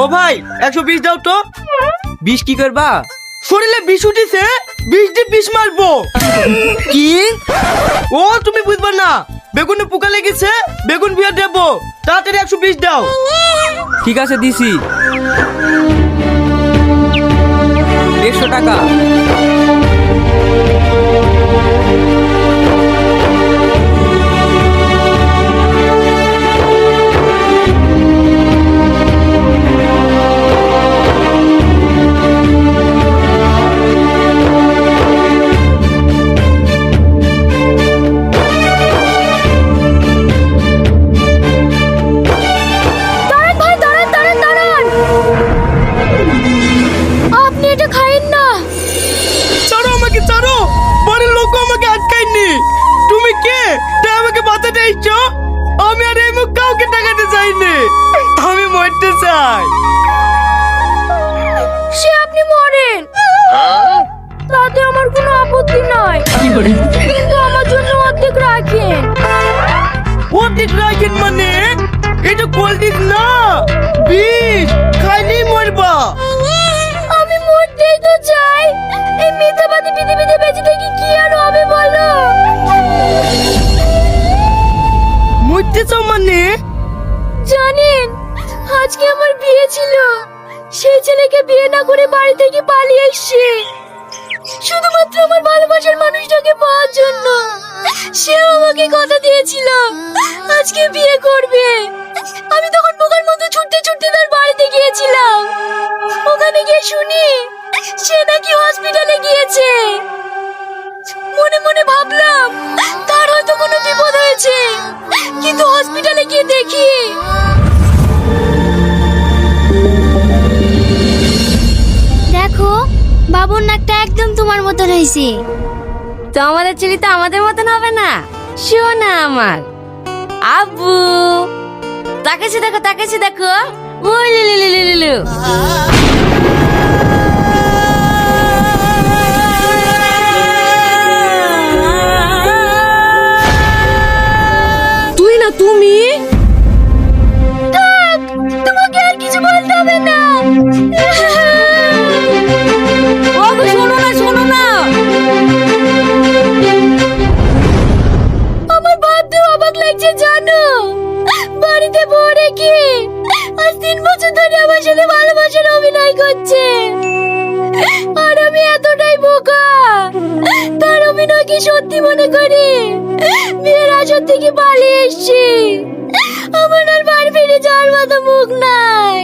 ও ভাই, একশো বিশ দাও তো। বিশ কি করবা? শরীরে বিষ উঠেছে, বিষ দিয়ে বিষ মারবো। কি? ও, তুমি বুঝবা না। বেগুনে পোকা লেগেছে, বেগুন বিয়ে দেবো। তাড়াতাড়ি একশো বিশ দাও। ঠিক আছে, দিছি। আমাকে আটকায়নি। তুমি কে? তাই আমাকে বাঁচাতে এসছো আমি আর এই মুখ কাউকে টাকাতে চাইনি। আমি মরতে চাই। সে আপনি মরেন। তাতে আমার কোনো আপত্তি নাই। কিন্তু আমার জন্য অর্ধেক রাখেন। ঠিক রাখেন মানে? এটা না। বিষ খাইলেই মরবা। আমি মরতেই তো চাই। মরতে চাও মানে? জানেন, আজকে আমার বিয়ে ছিল। সেই ছেলেকে বিয়ে না করে বাড়ি থেকে পালিয়ে এসছে। শুধুমাত্র আমার ভালোবাসার মানুষটাকে পাওয়ার জন্য। সে আমাকে কথা দিয়েছিল, আজকে বিয়ে করবে। আমি তখন বোকার মতো ছুটতে ছুটতে তার বাড়িতে গিয়েছিলাম। ওখানে গিয়ে শুনি, সে নাকি হসপিটালে গিয়েছে। মনে মনে ভাবলাম দেখি দেখো, বাবুর নাকটা একদম তোমার মতন হয়েছে তো আমাদের ছেলে তো আমাদের মতন হবে না শোনা আমার। আব্বু তাকাইছে দেখো তাকাইছে দেখো। ওই লিলি লিলি লিলু তোমাকে আর কিছু বলতে হবে না। আমার ভাবতেও অবাক লাগছে, জানো? বাড়িতে বউ রেখে আজ তিন বছর ধরে আমার সাথে ভালোবাসার অভিনয় করছে। আর আমি এতটাই বোকা, তার অভিনয়কে সত্যি মনে করি? বিয়ের আসর থেকে পালিয়ে এসছি। আমার ফিরে যাওয়ার মতো মুখ নাই।